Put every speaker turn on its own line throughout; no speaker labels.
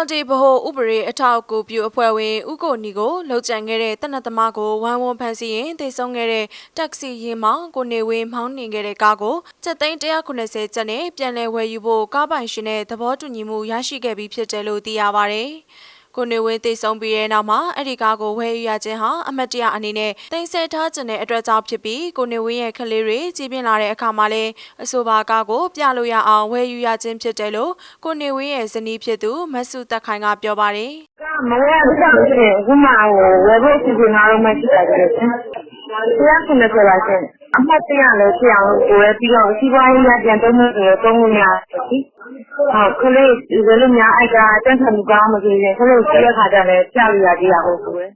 NLD ဗဟိုဥပဒေအထောက်အကူပြုအဖွဲ့ဝင်ဦးကိုနီကိုလှုပ်ကြံခဲ့တဲ့တနတ်သမားကိုဝမ်းဝန်းဖမ်းဆီးရင်တေဆုံးခဲ့တဲ့တက်ဆီရင်မောင်ကိုနေဝင်းမောင်းနှင်ခဲ့တဲ့ကားကိုစက်သိန်း190ကျပ်နဲ့ပြန်လည်ဝယ်ယူဖို့ကားပိုင်ရှင်နဲ့သဘောတူညီမှုရရှိခဲ့ပြီးဖြစ်တယ်လို့သိရပါဗျ။ ကိုနေဝင်းတေဆုံးပြီးတဲ့နောက်မှာအဲ့ဒီကားကိုဝယ်ယူရခြင်းဟာအမတ်တရအနေနဲ့တင်ဆက်ထားခြင်းတဲ့အတွက်ကြောင့်ဖြစ်ပြီးကိုနေဝင်းရဲ့ကလေးတွေကြီးပြင်းလာတဲ့အခါမှာလဲအဆိုပါကားကိုပြလို့ရအောင်ဝယ်ယူရခြင်းဖြစ်တယ်လို့ကိုနေဝင်းရဲ့ဇနီးဖြစ်သူမဆုတက်ခိုင်ကပြောပါတယ်
မဝယ်ရဘူးဆိုရင်အခုမှဟိုဝယ်ဖို့စီစဉ်လာတော့မှရှိတာကြတယ်ရှင်။တရားခုနှစ်ဆယ်ပါရှင်။အမှတ်တရလည်းဖြစ်အောင်ကိုယ်ပြီးတော့စီးပွားရေးရပြန်သုံးလို့ဆိုတော့သုံးလို့ရတယ်ဒီ။ ဟုတ်ခလေးဒီလိုများအိုက်တာတန်းထမှုကောင်းမကြည့်ရင်ခလေးစီးရခါကြလည်းပြလို့ရသေးတာဟုတ်ကိုယ်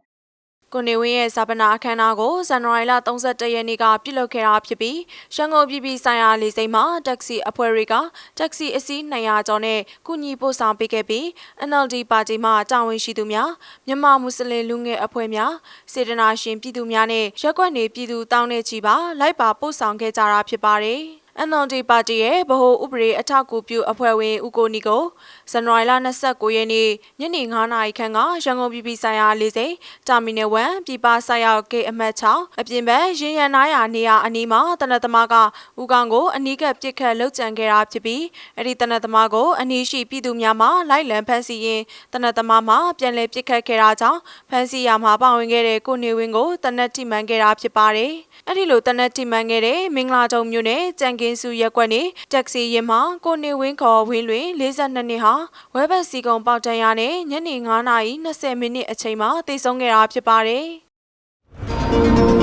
ကိုနေဝင်းရဲ့ဇာပနာအခမ်းအနားကိုဇန်နဝါရီလ31ရက်နေ့ကပြုလုပ်ခဲ့တာဖြစ်ပြီးရန်ကုန်ပြည်ပြည်ဆိုင်ရာလေဆိပ်မှာတက္ကစီအဖွဲ့တွေကတက္ကစီအစီး200ကျော်နဲ့ကုညီပို့ဆောင်ပေးခဲ့ပြီး NLD ပါတီမှတာဝန်ရှိသူများမြန်မာမွတ်စလင်လူငယ်အဖွဲ့များစေတနာရှင်ပြည်သူများနဲ့ရက်ကွက်နေပြည်သူတောင်းတဲ့ချီပါလိုက်ပါပို့ဆောင်ခဲ့ကြတာဖြစ်ပါတယ်။ NLD ပါတီရဲ့ဗဟိုဥပဒေအထောက်အကူပြုအဖွဲ့ဝင်ဦးကိုနီကိုဇန်နဝါရီလ29ရက်နေ့ညနေ9:00နာရီခန့်ကရန်ကုန်ပြည်ပြည်ဆိုင်ရာလေဆိပ်တာမီနယ်1ပြည်ပဆိုင်ရာဂိတ်အမှတ်6အပြင်ဘက်ရင်ရန်နားရာနေရာအနီးမှာတနက်သမားကဦးကောင်ကိုအနီးကပ်ပစ်ခတ်လှုပ်ကြံခဲ့တာဖြစ်ပြီးအဲ့ဒီတနက်သမားကိုအနီးရှိပြည်သူများမှလိုက်လံဖမ်းဆီးရင်းတနက်သမားမှပြန်လည်ပစ်ခတ်ခဲ့တာကြောင့်ဖမ်းဆီးရမှာပါဝင်ခဲ့တဲ့ကိုနေဝင်းကိုတနက်ထိမှန်ခဲ့တာဖြစ်ပါတယ်အဲ့ဒီလိုတနက်ထိမှန်ခဲ့တဲ့မင်္ဂလာတုံမြို့နယ်ကြံကင်းစုရက်ကွက်နေတက်ဆီရင်မှာကိုနေဝင်းခေါ်ဝင်းလွင်42နှစ်ဟာဝဲဘက်စီကုံပေါက်တန်ရနဲ့ညနေ9:20မိနစ်အချိန်မှာတည်ဆုံးခဲ့တာဖြစ်ပါတယ်